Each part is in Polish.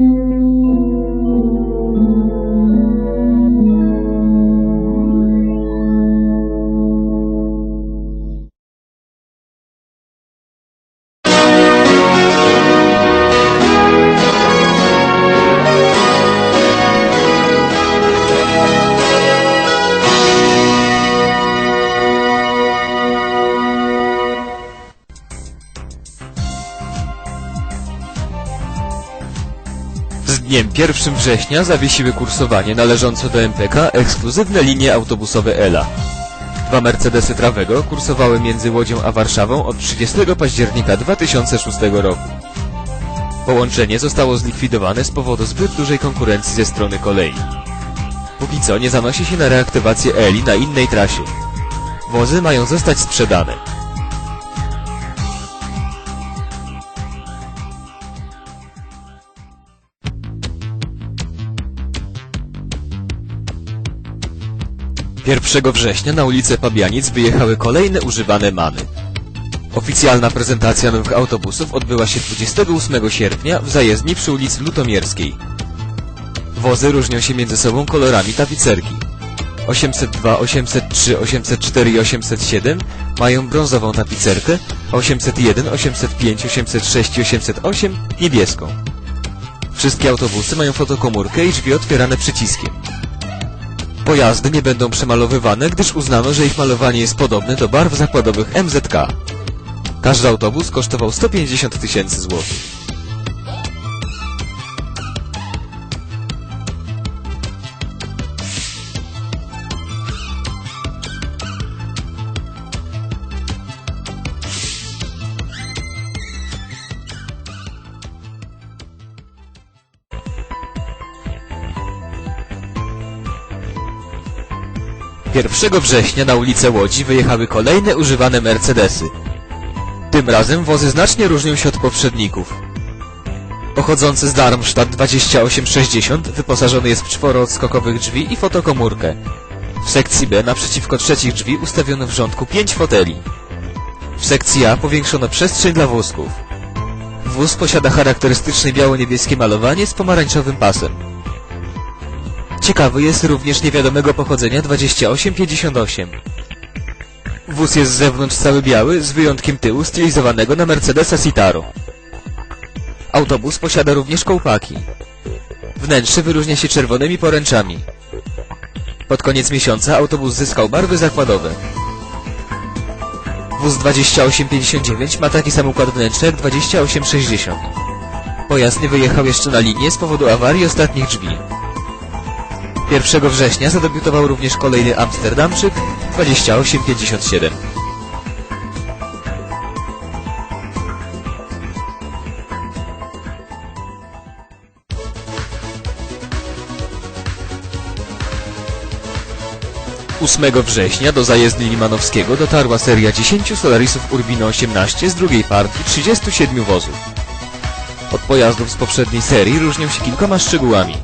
Z dniem 1 września zawiesiły kursowanie należące do MPK ekskluzywne linie autobusowe ELA. Dwa Mercedesy Trawego kursowały między Łodzią a Warszawą od 30 października 2006 roku. Połączenie zostało zlikwidowane z powodu zbyt dużej konkurencji ze strony kolei. Póki co nie zanosi się na reaktywację ELI na innej trasie. Wozy mają zostać sprzedane. Pierwszego września na ulicę Pabianic wyjechały kolejne używane many. Oficjalna prezentacja nowych autobusów odbyła się 28 sierpnia w zajezdni przy ulicy Lutomierskiej. Wozy różnią się między sobą kolorami tapicerki. 802, 803, 804 i 807 mają brązową tapicerkę, a 801, 805, 806 i 808 niebieską. Wszystkie autobusy mają fotokomórkę i drzwi otwierane przyciskiem. Pojazdy nie będą przemalowywane, gdyż uznano, że ich malowanie jest podobne do barw zakładowych MZK. Każdy autobus kosztował 150 tysięcy złotych. Pierwszego września na ulicę Łodzi wyjechały kolejne używane Mercedesy. Tym razem wozy znacznie różnią się od poprzedników. Pochodzący z Darmstadt 2860 wyposażony jest w czworo odskokowych drzwi i fotokomórkę. W sekcji B naprzeciwko trzecich drzwi ustawiono w rządku pięć foteli. W sekcji A powiększono przestrzeń dla wózków. Wóz posiada charakterystyczne biało-niebieskie malowanie z pomarańczowym pasem. Ciekawy jest również niewiadomego pochodzenia 2858. Wóz jest z zewnątrz cały biały, z wyjątkiem tyłu stylizowanego na Mercedesa Citaro. Autobus posiada również kołpaki. Wnętrze wyróżnia się czerwonymi poręczami. Pod koniec miesiąca autobus zyskał barwy zakładowe. Wóz 2859 ma taki sam układ wnętrza jak 2860. Pojazd nie wyjechał jeszcze na linię z powodu awarii ostatnich drzwi. 1 września zadebiutował również kolejny Amsterdamczyk 2857. Ósmego września do zajezdni Limanowskiego dotarła seria 10 Solarisów Urbino 18 z drugiej partii 37 wozów. Od pojazdów z poprzedniej serii różnią się kilkoma szczegółami.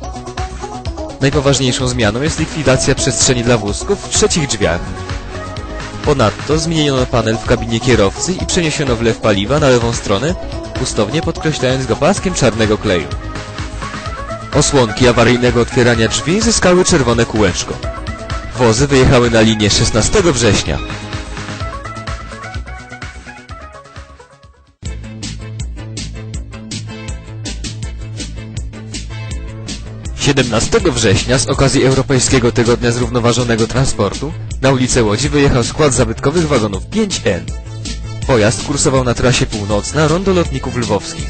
Najpoważniejszą zmianą jest likwidacja przestrzeni dla wózków w trzecich drzwiach. Ponadto zmieniono panel w kabinie kierowcy i przeniesiono wlew paliwa na lewą stronę, gustownie podkreślając go paskiem czarnego kleju. Osłonki awaryjnego otwierania drzwi zyskały czerwone kółeczko. Wozy wyjechały na linię 16 września. 17 września z okazji Europejskiego Tygodnia Zrównoważonego Transportu na ulicę Łodzi wyjechał skład zabytkowych wagonów 5N. Pojazd kursował na trasie północna Rondo Lotników Lwowskich.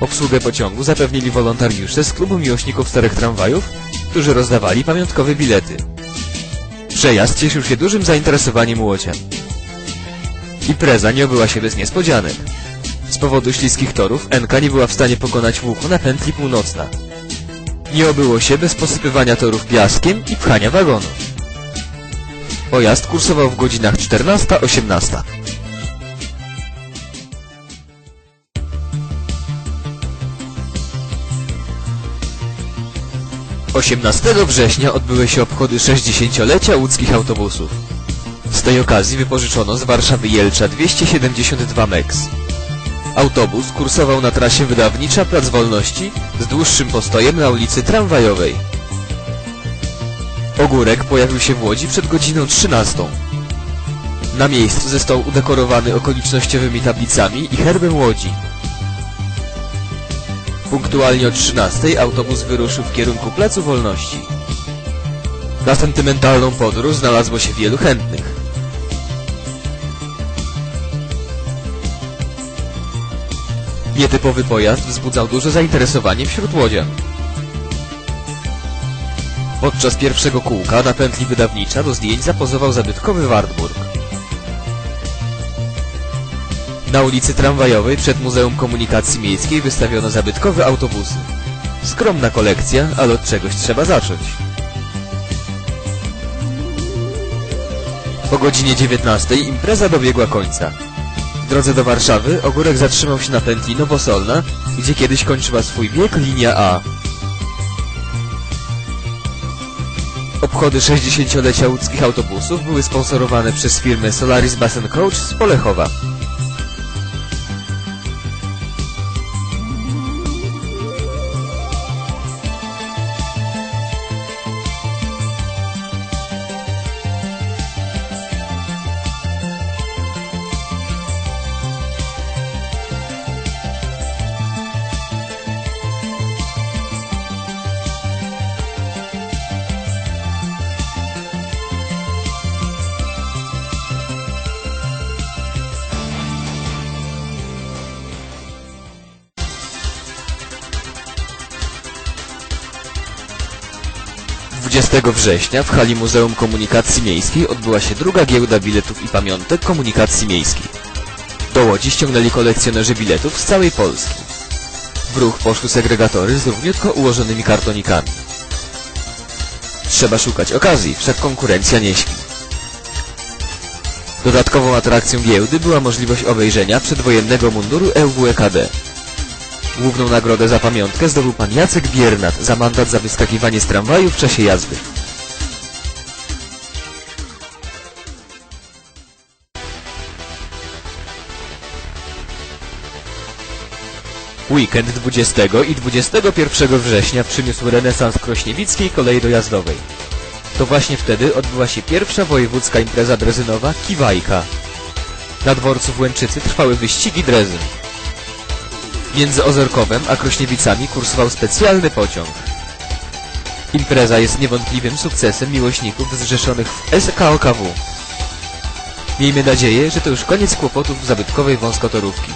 Obsługę pociągu zapewnili wolontariusze z klubu miłośników starych tramwajów, którzy rozdawali pamiątkowe bilety. Przejazd cieszył się dużym zainteresowaniem łodzian. Impreza nie obyła się bez niespodzianek. Z powodu śliskich torów Enka nie była w stanie pokonać łuku na pętli północna. Nie obyło się bez posypywania torów piaskiem i pchania wagonów. Pojazd kursował w godzinach 14-18. Osiemnastego września odbyły się obchody 60-lecia łódzkich autobusów. Z tej okazji wypożyczono z Warszawy Jelcza 272 MEX. Autobus kursował na trasie wydawnicza Plac Wolności z dłuższym postojem na ulicy Tramwajowej. Ogórek pojawił się w Łodzi przed godziną 13. Na miejscu został udekorowany okolicznościowymi tablicami i herbem Łodzi. Punktualnie o 13 autobus wyruszył w kierunku Placu Wolności. Na sentymentalną podróż znalazło się wielu chętnych. Nietypowy pojazd wzbudzał duże zainteresowanie wśród łodzian. Podczas pierwszego kółka na pętli wydawnicza do zdjęć zapozował zabytkowy Wartburg. Na ulicy Tramwajowej przed Muzeum Komunikacji Miejskiej wystawiono zabytkowe autobusy. Skromna kolekcja, ale od czegoś trzeba zacząć. Po godzinie 19 impreza dobiegła końca. Drodze do Warszawy Ogórek zatrzymał się na pętli Nowosolna, gdzie kiedyś kończyła swój bieg linia A. Obchody 60-lecia łódzkich autobusów były sponsorowane przez firmę Solaris Basen Coach z Polechowa. Dwudziestego września w hali Muzeum Komunikacji Miejskiej odbyła się druga giełda biletów i pamiątek komunikacji miejskiej. Do Łodzi ściągnęli kolekcjonerzy biletów z całej Polski. W ruch poszły segregatory z równiutko ułożonymi kartonikami. Trzeba szukać okazji, wszak konkurencja nie śpi. Dodatkową atrakcją giełdy była możliwość obejrzenia przedwojennego munduru EWKD. Główną nagrodę za pamiątkę zdobył pan Jacek Biernat za mandat za wyskakiwanie z tramwaju w czasie jazdy. Weekend 20 i 21 września przyniósł renesans krośniewickiej kolei dojazdowej. To właśnie wtedy odbyła się pierwsza wojewódzka impreza drezynowa Kiwajka. Na dworcu w Łęczycy trwały wyścigi drezyn. Między Ozorkowem a Krośniewicami kursował specjalny pociąg. Impreza jest niewątpliwym sukcesem miłośników zrzeszonych w SKOKW. Miejmy nadzieję, że to już koniec kłopotów zabytkowej wąskotorówki.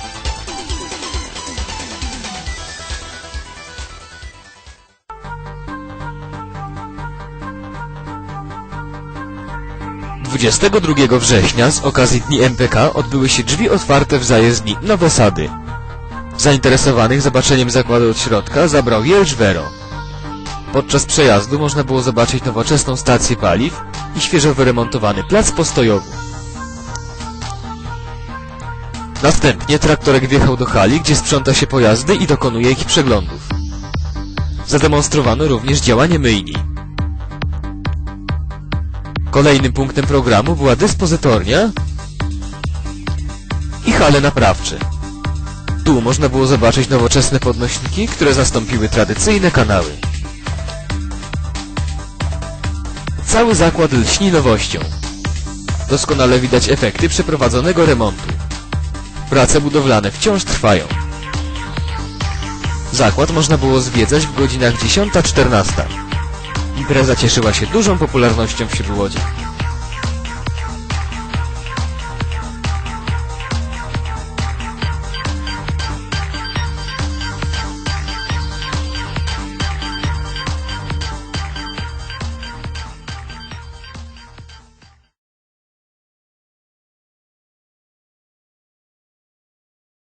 Dwudziestego drugiego września z okazji Dni MPK odbyły się drzwi otwarte w zajezdni Nowe Sady. Zainteresowanych zobaczeniem zakładu od środka zabrał Jelcz. Podczas przejazdu można było zobaczyć nowoczesną stację paliw i świeżo wyremontowany plac postojowy. Następnie traktorek wjechał do hali, gdzie sprząta się pojazdy i dokonuje ich przeglądów. Zademonstrowano również działanie myjni. Kolejnym punktem programu była dyspozytornia i hale naprawcze. Tu można było zobaczyć nowoczesne podnośniki, które zastąpiły tradycyjne kanały. Cały zakład lśni nowością. Doskonale widać efekty przeprowadzonego remontu. Prace budowlane wciąż trwają. Zakład można było zwiedzać w godzinach 10-14. Impreza cieszyła się dużą popularnością wśród łodzi.